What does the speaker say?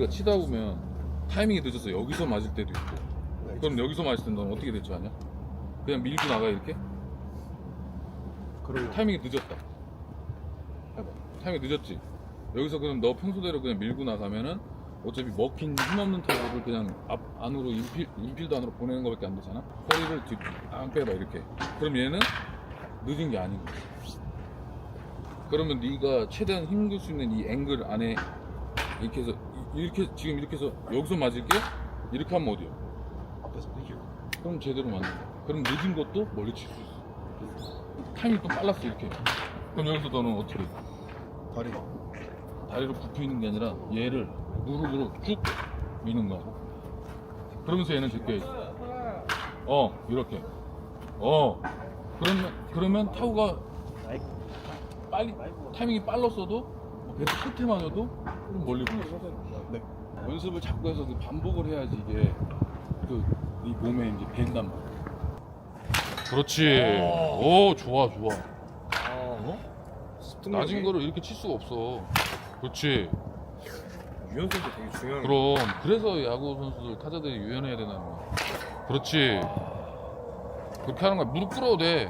우리가 치다 보면 타이밍이 늦어서 여기서 맞을 때도 있고 그럼 여기서 맞을 때 너는 어떻게 대처하냐? 그냥 밀고 나가 이렇게? 그러려고. 타이밍이 늦었다 해봐 타이밍이 늦었지? 여기서 그럼 너 평소대로 그냥 밀고 나가면은 어차피 먹힌 힘없는 타구를 그냥 앞 안으로 인필, 인필드 안으로 보내는 것밖에 안 되잖아 허리를 뒤안 빼봐 이렇게 그럼 얘는 늦은 게 아닌 거야 그러면 네가 최대한 힘줄 수 있는 이 앵글 안에 이렇게 해서 이- 이렇게 지금 이렇게 해서 여기서 맞을게 이렇게 하면 어디야? 앞에서 이겨. 그럼 제대로 맞는다. 그럼 늦은 것도 멀리 칠 수 있어. 타이밍이 또 빨랐어 이렇게. 그럼 여기서 너는 어떻게? 해? 다리. 다리로 굽혀 있는 게 아니라 얘를 무릎으로 쭉 미는 거야. 그러면서 얘는 제껴야지. 어 이렇게. 어 그러면 그러면 타구가 빨리 타이밍이 빨랐어도 끝에만 해도 좀 멀리 보였어. 네. 연습을 자꾸 해서 그 반복을 해야지 이게 그이 몸에 이제 밴단 말이야. 그렇지. 오 좋아 좋아. 어? 낮은 거를 이렇게 칠 수가 없어. 그렇지. 유연성도 되게 중요한. 그럼 그래서 야구 선수들 타자들이 유연해야 되는 거야. 그렇지. 그렇게 하는 거야. 무릎 꿇어도 돼.